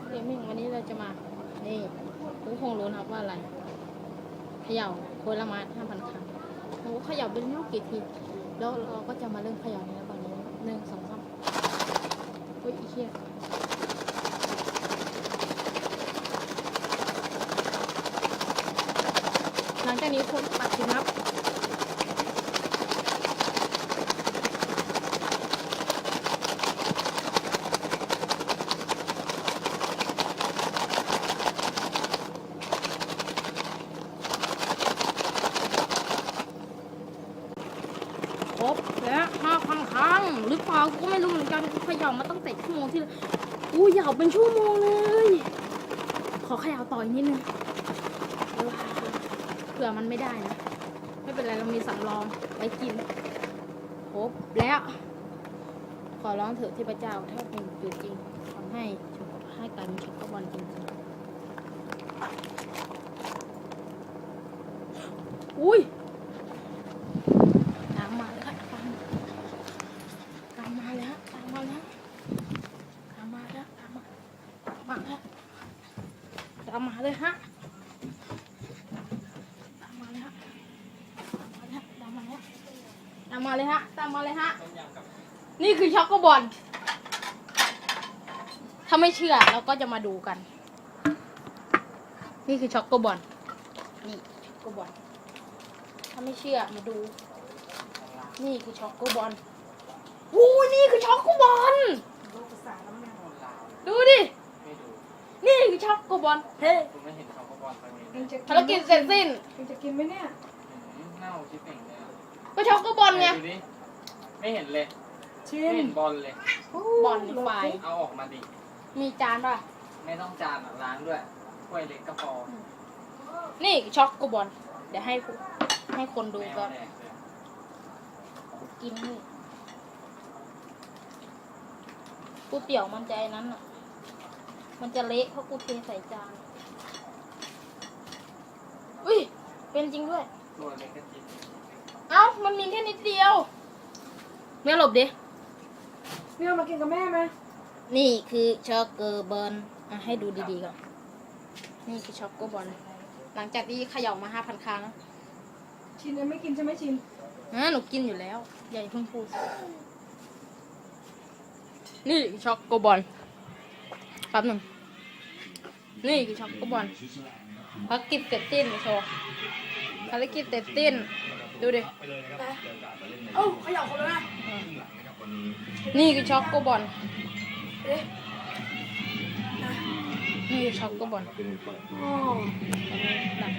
ชัดเกมมิ่งวันนี้เราจะมา นี่ทุกคงรู้นะครับว่าอะไรเขย่าโคละม้ห้าพันครั้งโอ้เขย่าเป็นลูกกี่ที แล้วเราก็จะมาเริ่มเขย่าในตอนนี้หนึ่งสองสามเฮ้ยอีเหี้ยหลังจากนี้คนตัดสินครับ ครบและห้าพันครั้งหรือเปล่ากูก็ไม่รู้เหมือนกันกูขย่ามาตั้งแต่ชั่วโมงที่อู้ยาวเป็นชั่วโมงเลย ขอขย่าต่ออีกนิดนึงเผื่อมันไม่ได้นะ ไม่เป็นไรเรามีสำรองไว้กินครบแล้ว ขอร้องเถอะที่พระเจ้าถ้าเป็นอยู่จริงทำให้ชุกให้การมีชุกบอลจริงๆอุ้ย ตามมาเลยครับตามตามมาแล้วตามมาแล้วตามมาแล้วตามมาตามมาแล้ว ตามมาเลยฮะตามมาเลยฮะตามมาแล้วตามมาแล้วตามมาเลยฮะตามมาเลยฮะนี่คือช็อกโกบอลถ้าไม่เชื่อเราก็จะมาดูกัน นี่คือช็อกโกบอลนี่ช็อกโกบอลถ้าไม่เชื่อมาดู นี่คือช็อกโกบอลวู้นี่คือช็อกโกบอลดูดิไม่ดู นี่คือช็อกโกบอลเฮ้คุณไม่เห็นเขาก็บอลไปเลยมึงจะภารกิจเสร็จสิ้นมึงจะกินไหมเนี่ยหืมเน่าชิบเป่งเลยอะก็ช็อกโกบอลไง ดูดิไม่เห็นเลยชิไม่มเห็นบอลเลย บอลไฟ เอาออกมาดิ มีจานป่ะ ไม่ต้องจานอะล้างด้วยถ้วยเล็กก็พอนี่คือช็อกโกบอล เดี๋ยวให้ผู้ให้คนดูแมวก่อนแดกเลยกินนี่ก๋วยเตี๋ยวมันจะไอ้นั้นอะ มันจะเละเพราะกูเทใส่จาน อุ้ย เป็นจริงด้วย ตัวเล็กก็จิบเอ้า มันมีแค่นิดเดียวเมื่อหลบดิเนี่ยเอามากินกับแม่ไหมนี่คือช็อกโกบอลอะให้ดูดีๆก่อน นี่คือช็อกโกบอลหลังจากที่เขย่ามาห้าพันครั้งชินยังไม่กินใช่ไหมชินอะหนูกินอยู่แล้วอย่าเพิ่งพูด นี่คือช็อกโกบอล แป๊บหนึ่งนี่คือช็อกโกบอลภารกิจเสร็จสิ้นโชว์ภารกิจเสร็จสิ้น ดูดิเอ้าขยับคนละนะนี่คือช็อกโกบอลนี่คือช็อกโกบอลอ๋อหนัก